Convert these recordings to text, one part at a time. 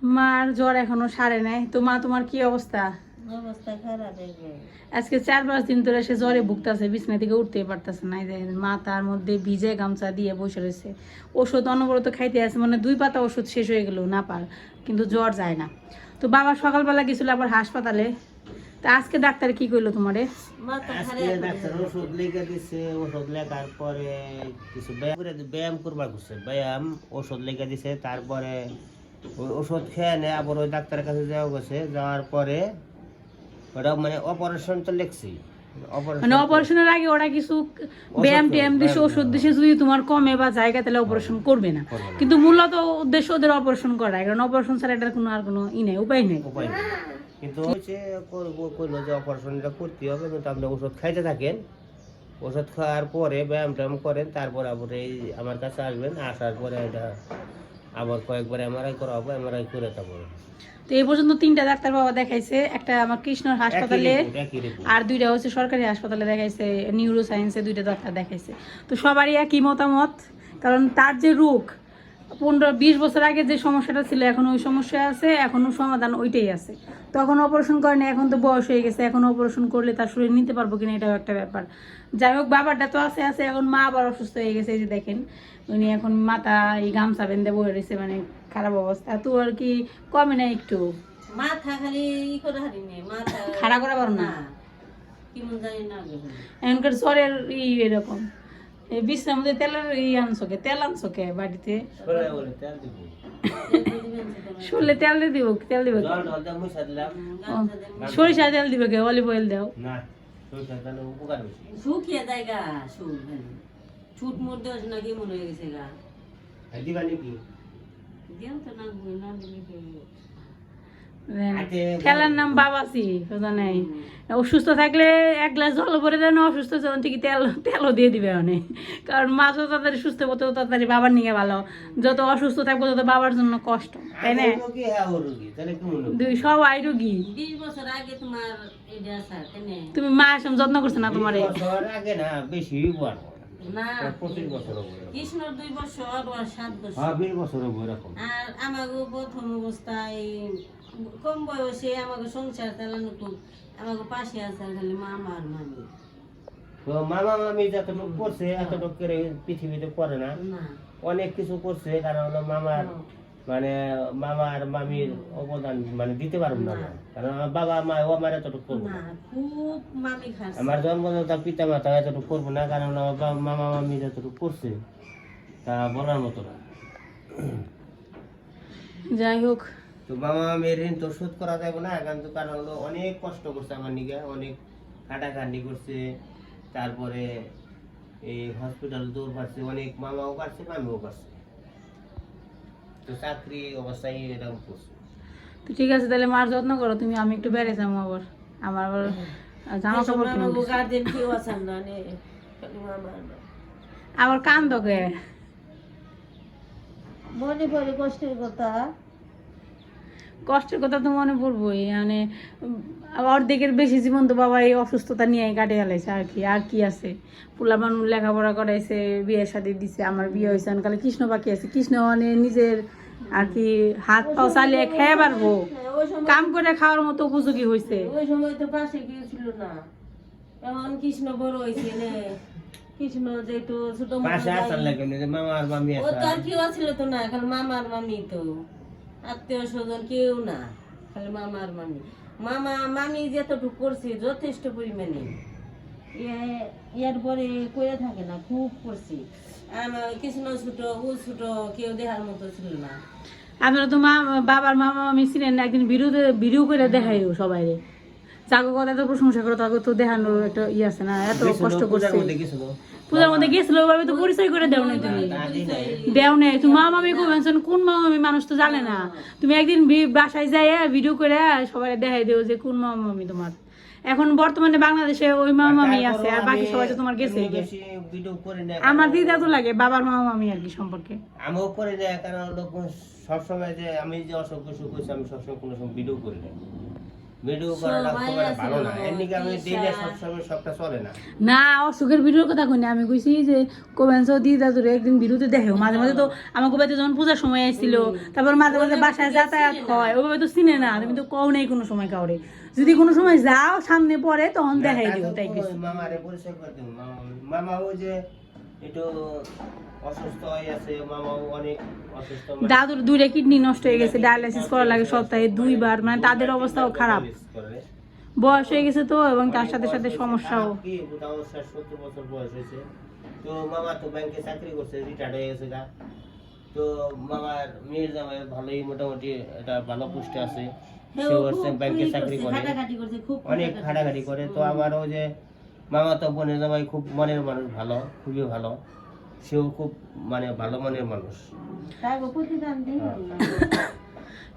মার জ্বর এখনও সারে নাই। তো মা তোমার কি অবস্থা? অবস্থা খারাপ গেছে আজকে চার পাঁচ দিন ধরে সে জ্বরে ভুগতেছে বিছনা থেকে উঠতেই পারতেছে না। মা তার মধ্যে ভিজে গামছা দিয়ে বসে রয়েছে। ওষুধ অনবরত খাইতে আছে মানে দুই পাতা ওষুধ শেষ হয়ে গেল না পার কিন্তু জ্বর যায় না। তো বাবা সকালবেলা গেছিল আবার হাসপাতালে। তা আজকে ডাক্তার কি করল তোমারে? মাথা আজকে খারাপ ডাক্তার ওষুধ লিখে দিছে ওষুধ লেখার পরে কিছু ব্যায়াম ব্যায়াম করবার করছে ব্যায়াম ওষুধ লিখে দিছে তারপরে ওষুধ খেয়ে নেয় আবার ওই ডাক্তারের কাছে যাওয়া গেছে যাওয়ার পরে ওটা মানে অপারেশন তো লিখছি। মানে অপারেশনের আগে ওরা কিছু ব্যায়াম ট্যায়াম দিছে ওষুধ দিছে যদি তোমার কমে বা জায়গা তাহলে অপারেশন করবে না। কিন্তু মূলত উদ্দেশ্য ওদের অপারেশন করা কারণ অপারেশন ছাড়া এটার কোনো আর কোনো ই নেই উপায় নেই। কিন্তু হচ্ছে করব করল যে অপারেশনটা করতে হবে কিন্তু আপনি ওষুধ খাইতে থাকেন। ওষুধ খাওয়ার পরে ব্যায়াম ট্যায়াম করেন তারপর আবার এই আমার কাছে আসবেন আসার পরে এটা আবার কয়েকবার এমআরআই করা হবে এমআরআই করে তারপরে তো এই পর্যন্ত তিনটা ডাক্তার বাবা দেখাইছে একটা আমার কৃষ্ণর হাসপাতালে। আর দুইটা হচ্ছে সরকারি হাসপাতালে দেখাইছে নিউরো সায়েন্সে দুইটা ডাক্তার দেখাইছে তো সবারই একই মতামত কারণ তার যে রোগ পনেরো বিশ বছর আগে যে সমস্যাটা ছিল এখন ওই সমস্যা আছে এখনও সমাধান ওইটাই আছে। তখন অপারেশন করেনি এখন তো বয়স হয়ে গেছে এখন অপারেশন করলে তার শরীর নিতে পারব কিনা এটাও একটা ব্যাপার। যাই হোক বাবারটা তো আছে আছে এখন মা আবার অসুস্থ হয়ে গেছে এই যে দেখেন। উনি এখন মাথা এই গামছা বেঁধে বয়ে রয়েছে মানে খারাপ অবস্থা। তো আর কি কমে না একটু। মাথা খালি ই করে মাথা খাড়া করা পারো না? জানি না। এখনকার জ্বরের ই এরকম। বিশ্রাম মধ্যে তেলের ই আনছো কে তেল আনছো কে বাড়িতে শোলে তেল দিব। শুনলে তেল দিয়ে দিব তেল দিবে দিয়ে। সরিষা তেল দিবে কে? অলিভ অয়েল দাও। শুকিয়ে যায় গা ছুট মোট দেওয়া না কেমন হয়ে গেছে গা? দিবা নাকি? দিও তো না না দিলে খেলার নাম বাবাসি সোজা নাই? অসুস্থ থাকলে এক গ্লাস জল ভরে দেন অসুস্থ যখন থেকে তেল তেলও দিয়ে দিবে অনেক। কারণ মা যত তাড়াতাড়ি সুস্থ হব তত তাড়াতাড়ি বাবার নিয়ে ভালো। যত অসুস্থ থাকব তত বাবার জন্য কষ্ট তাই না? রোগী, হ্যাঁ, রোগী। দুই সবাই রুগী। বিশ বছর আগে তোমার এটা আছে কেনে তুমি মা এসব যত্ন করছ না তোমার? বিশ বছর আগে না, বেশি বড়। না। পঁচিশ বছর হবে। এরকম। কৃষ্ণর দুই বছর আর সাত বছর। হ্যাঁ, বছর আর আমাকে প্রথম অবস্থায় কম বয়সে আমাকে সংসার চালানো খুব আমাকে পাশে আছে খালি মামা আর মামি। মামা মামি যতটুকু করছে এতটুকু করে পৃথিবীতে করে না। অনেক কিছু করছে কারণ হলো মামার মানে মামা আর মামির অবদান মানে দিতে পারব না। কারণ আমার বাবা মা ও আমার এতটুকু করব না। আমার জন্মদাতা পিতা মাতা এতটুকু করব না কারণ আমার বাবা মামা মামি যতটুকু করছে তা বলার মতো না। যাই হোক তো মামা মামির ঋণ তো শোধ করা যাবে না কারণ তো কারণ হলো অনেক কষ্ট করছে আমার নিকে অনেক খাটাখাটি করছে। তারপরে এই হসপিটাল দৌড় পাচ্ছে অনেক মামাও পাচ্ছে মামিও পাচ্ছে তো চাকরি অবস্থায় এরকম করছে। তো ঠিক আছে তাহলে মার যত্ন করো তুমি আমি একটু বেড়ে যাব আবার। আমার আবার জামা কাপড় কিনে গার্জেন কেউ আছেন না। আবার কান তোকে মনে পড়ে কষ্টের কথা। কষ্টের কথা তো মনে পড়বোই মানে অর্ধেকের বেশি জীবন তো বাবা এই অসুস্থতা নিয়ে কাটে গেলাইছে আর কি আর কি আছে? পোলা মানুষ লেখাপড়া করাইছে বিয়ের সাথে দিছে আমার বিয়ে হয়েছে কালে কৃষ্ণ বাকি আছে কৃষ্ণ মানে নিজের আর কি হাত পাও চালিয়ে খেয়ে পারব। কাম করে খাওয়ার মতো উপযোগী হয়েছে ওই সময় তো পাশে কেউ ছিল না। এখন কৃষ্ণ বড় হয়েছে নে। কৃষ্ণ যেহেতু ছোট মামা আর মামি ও তো আর কেউ ছিল তো না খালি মামা আর মামি তো। আত্মীয় স্বজন কেউ না, খালি মামা আর মামি। মামা, মামি যতটুকু করছে যথেষ্ট পরিমাণে। ইয়ার পরে করে থাকে না, খুব করছি। আমার কৃষ্ণ ছুটো, ও ছোটো, কেউ দেহার মতো ছিল না। আপনারা তো মা, বাবার মামা মামি ছিলেন একদিন ভিডিও ভিডিও করে দেখাই সবাই জাগো কথা তো প্রশংসা করো তাকে তো দেখানোর একটা ই আছে না এত কষ্ট করছে। পূজার মধ্যে গেছিল ওইভাবে তো পরিচয় করে দেও না তুমি নাই। দেও নাই তুমি মা মামি কমেছেন কোন মা মামি মানুষ তো জানে না। তুমি একদিন বাসায় যাই ভিডিও করে সবাই দেখাই দিও যে কোন মা মামি তোমার। এখন বর্তমানে বাংলাদেশে ওই মা মামি আছে আর বাকি সবাই তো তোমার গেছে আমার দিদা তো লাগে বাবার মা মামি আর কি সম্পর্কে। আমিও করি কারণ সবসময় যে আমি যে অসুখ বিসুখ হয়েছে আমি সবসময় কোনো সময় ভিডিও করি না ভিডিও করাটা খুব একটা ভালো না। আছে, আমি দিলে সবসময় সবটা চলে না? না অসুখের ভিডিওর কথা কই না আমি কইছি যে কোবেন্স দিদা তোর একদিন ভিডিওতে দেখো মাঝে মাঝে তো যখন পূজার সময় আসছিল তারপর মাঝে মাঝে বাসায় যাতায়াত হয়। ওভাবে তো চিনে না। তুমি তো কও নেই কোনো সময় কাউরে। যদি কোনো সময় যাও সামনে পড়ে তখন দেখাই দিও তাই কিছু। মামারে পরিচয় করে মামা ওই যে একটু অসুস্থ হয়ে আছে মামাও অনেক অসুস্থ মানে দাদুর দুইটা কিডনি নষ্ট হয়ে গেছে ডায়ালিসিস করা লাগে সপ্তাহে দুইবার মানে তাদের অবস্থাও খারাপ। বয়স হয়ে গেছে তো এবং তার সাথে সাথে সমস্যাও কি তাও ষাট সত্তর বছর বয়স হয়েছে। তো মামা তো ব্যাংকে চাকরি করছে রিটায়ার্ড হয়ে গেছে গা। তো মামার মেয়ের জামাই ভালোই মোটামুটি একটা ভালো পোস্টে আছে। সে হচ্ছে ব্যাংকে চাকরি করে। অনেক খাটাখাটি করে। তো আমার ওই যে মামা তো বোনের জামাই খুব মনের মানুষ ভালো খুবই ভালো। সেও খুব মানে ভালো মনের মানুষ। দিই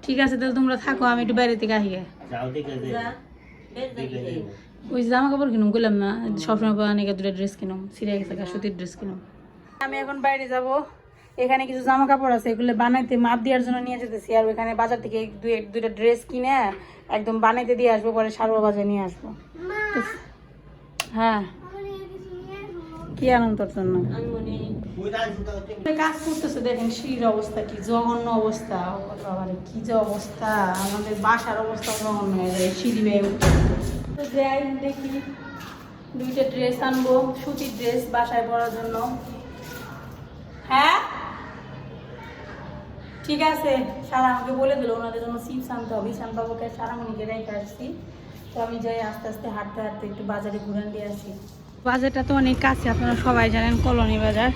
ঠিক আছে তাহলে তোমরা থাকো আমি একটু বাইরে থেকে আসি যাও ওই যে জামা কাপড় কিনুম কইলাম না সবসময় পরা নাকি দুটো ড্রেস কিনুম সিরিয়া গেছে গা, সুতির ড্রেস কিনুম। আমি এখন বাইরে যাব। এখানে কিছু জামা কাপড় আছে এগুলো বানাইতে মাপ দেওয়ার জন্য নিয়ে যেতেছি। আর ওখানে বাজার থেকে দুই দুইটা ড্রেস কিনে একদম বানাইতে দিয়ে আসব পরে সারবা বাজার নিয়ে আসব। হ্যাঁ। অবস্থা আমাদের বাসার অবস্থা যাই দেখি দুইটা ড্রেস আনব, সুতির ড্রেস বাসায় পরার জন্য। হ্যাঁ? ঠিক আছে। সারা আমাকে বলে দিল, ওনাদের জন্য চিপস আনতে হবে। ঈশান বাবুকে সারামণিকে রেখে আসছি। তো আমি যাই আস্তে আস্তে হাঁটতে হাঁটতে একটু বাজারে ঘুরে দিয়ে আসি। বাজারটা তো অনেক কাছে, আপনারা সবাই জানেন কলোনি বাজার।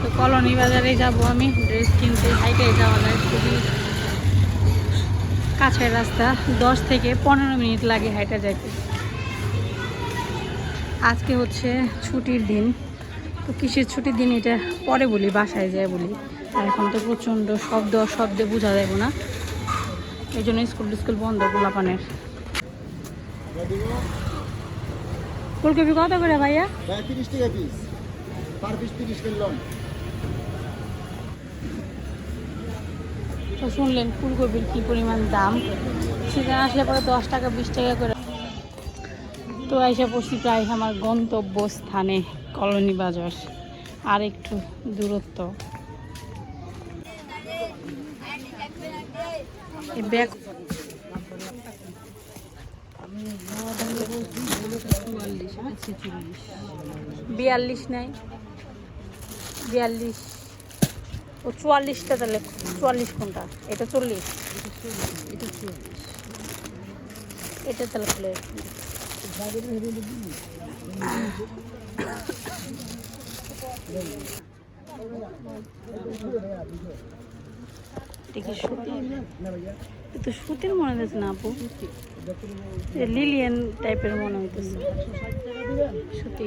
তো কলোনি বাজারে যাব আমি, ড্রেস কিনতে হাইটে যাওয়া যায়, খুবই কাছের রাস্তা, দশ থেকে পনেরো মিনিট লাগে হাইটে যাইতে। আজকে হচ্ছে ছুটির দিন, তো কিসের ছুটির দিন এটা পরে বলি, বাসায় যায় বলি। আর এখন তো প্রচণ্ড শব্দ, শব্দে বোঝা যাবে না। এই জন্য স্কুল টিস্কুল বন্ধ গোলাপানের ফুলকপি কত করে ভাইয়া? তিরিশ টাকা পিস পার পিস তিরিশ কিনলাম তো শুনলেন ফুলকপির কি পরিমাণ দাম? সেখানে আসলে পরে দশ টাকা বিশ টাকা করে। তো এসে পড়ছি প্রায় আমার গন্তব্য স্থানে কলোনি বাজার। আর একটু দূরত্ব। এই ব্যাগ বিয়াল্লিশ নাই। বিয়াল্লিশ। ও চুয়াল্লিশটা তাহলে, চুয়াল্লিশ কোনটা? এটা চল্লিশ। এটা তাহলে খুলে তো সুতির মনে হচ্ছে না আপু। লিলিয়ান টাইপের মনে হইতেছে। সুতি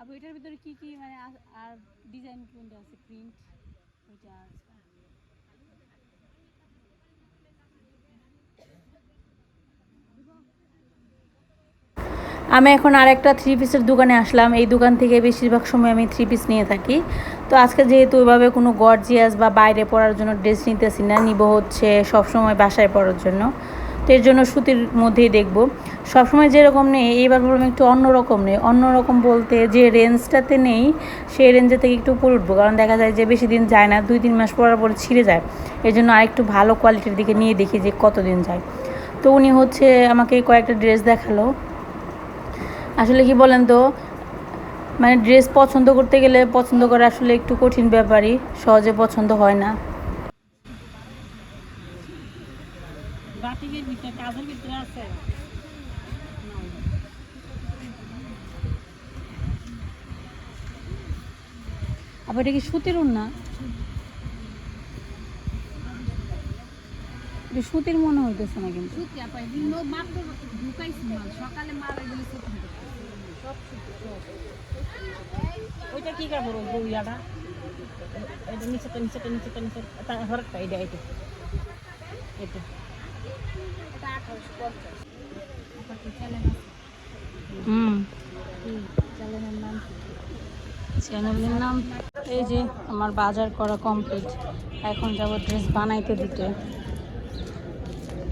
আবু এটার ভিতরে কি কি মানে আর ডিজাইন কোনটা আছে? প্রিন্ট ওইটা আমি এখন আরেকটা থ্রি পিসের দোকানে আসলাম। এই দোকান থেকে বেশিরভাগ সময় আমি থ্রি পিস নিয়ে থাকি। তো আজকে যেহেতু ওইভাবে কোনো গর্জিয়াস বা বাইরে পরার জন্য ড্রেস নিতেছি না, নিব হচ্ছে সবসময় বাসায় পরার জন্য। তো এর জন্য সুতির মধ্যেই দেখব। সবসময় যেরকম নেই, এইবার বললাম একটু অন্যরকম নেই। অন্যরকম বলতে যে রেঞ্জটাতে নেই, সেই রেঞ্জে থেকে একটু উপরে উঠবো। কারণ দেখা যায় যে বেশি দিন যায় না, দুই তিন মাস পরার পরে ছিঁড়ে যায়। এই জন্য আরেকটু ভালো কোয়ালিটির দিকে নিয়ে দেখি যে কতদিন যায়। তো উনি হচ্ছে আমাকে কয়েকটা ড্রেস দেখাল। আসলে কি বলেন তো মানে ড্রেস পছন্দ করতে গেলে পছন্দ করা আসলে একটু কঠিন ব্যাপারই সহজে পছন্দ হয় না। আবার এটা কি সুতির না সুতির মনে হইতেছে না কিন্তু। ওইটা কি কাপড়? বইয়াটা? এটা নিচেটা নিচেটা নিচেটা নিচে এটা এটা এটা হুম। চ্যানেলের নাম? এই যে, আমার বাজার করা কমপ্লিট এখন যাব ড্রেস বানাইতে দিতে।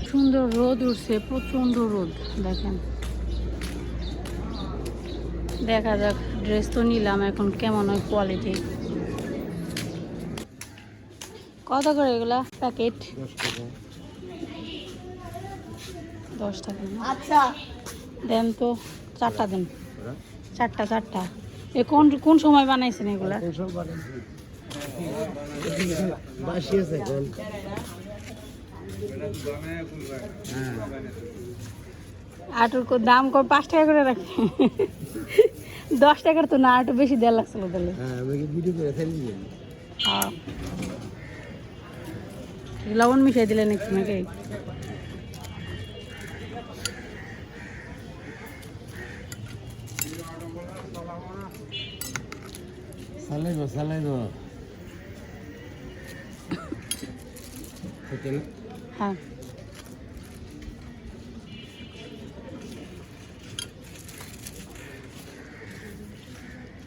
সুন্দর রোদ উঠছে, প্রচণ্ড রোদ, দেখেন। দেখা যাক ড্রেস তো নিলাম এখন কেমন হয় কোয়ালিটি কত করে এগুলা? প্যাকেট দশ টাকা। আচ্ছা। দেন তো চারটা দেন। চারটা চারটা। এ কোন কোন সময় বানাইছেন এগুলা? বাসি আছে এখন আটুর কো- দাম কর পাঁচ টাকা করে রাখে। দশ টাকার তো না আটু বেশি দেওয়া লাগছিল তাহলে। লবণ মিশাই দিলেন একটু নাকি? হ্যাঁ।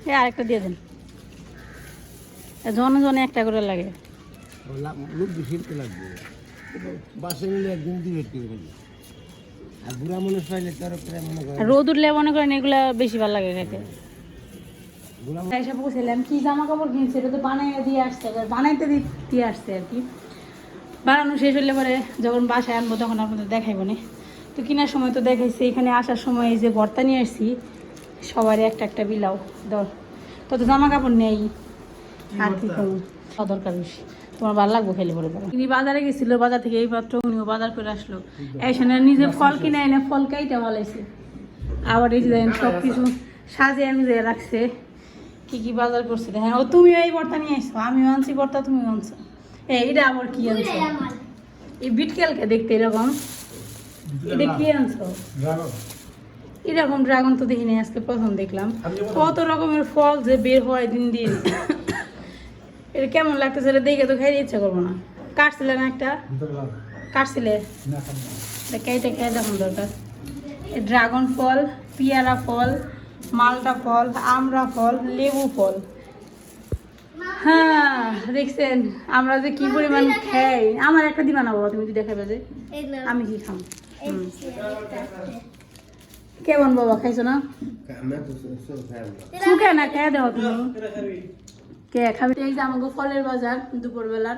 এ আরেকটা দিয়ে দেন। জনে জনে একটা করে লাগে। লোক বেশি লাগবে। বাসে নিলে একদিন দিবে আর বুড়া মানুষ পাইলে তার মনে করে রোদ উঠলে মনে করেন এগুলা বেশি ভালো লাগে খেতে। কি জামা কাপড় কিনছে? এটা তো বানাইতে দিয়ে আসছে বানাইতে দিয়ে আসছে আর কি। বানানো শেষ হলে পরে যখন বাসায় আনব তখন আপনাদের দেখাইবো না। তো কেনার সময় তো দেখাইছি এখানে আসার সময় এই যে ভর্তা নিয়ে আসছি সবারই একটা একটা বিলাও দর তো তো জামা কাপড় নেই। আর কি করব? দরকার বেশি। তোমার ভালো লাগবো খেলে পরে পরে। তিনি বাজারে গেছিল বাজার থেকে এই মাত্র উনিও বাজার করে আসলো। এই সময় নিজে ফল কিনে এনে ফল কাইটা ভালাইছে আবার এই যে সব কিছু সাজিয়ে আমি দিয়ে রাখছে। কি কি বাজার করছে হ্যাঁ ও তুমিও এই বর্তা নিয়ে আসছো আমিও আনছি বর্তা তুমিও আনছো। হ্যাঁ এটা আবার কি আনছো? এই বিটকেলকে দেখতে এরকম। এটা কি আনছো? এরকম ড্রাগন তো দেখিনি আজকে প্রথম দেখলাম। কত রকমের ফল যে বের হয় দিন দিন। এটা কেমন লাগতেছে এটা দেখে তো খাইতে ইচ্ছা করব না। কাটছিলে না একটা? কাটছিলে? কেটে খেয়ে দেখুন দরকার। ড্রাগন ফল পিয়ারা ফল মালটা ফল আমড়া ফল লেবু ফল। হ্যাঁ দেখছেন আমরা যে কি পরিমাণ খাই। আমার একটা দিবা না বাবা তুমি যদি দেখাবে যে। আমি কি খাম? হুম। কেমন বাবা খাইছো না? খাই না? খেয়ে দেওয়া তুমি। কে খাবে। এই যে আমাকে ফলের বাজার দুপুরবেলার।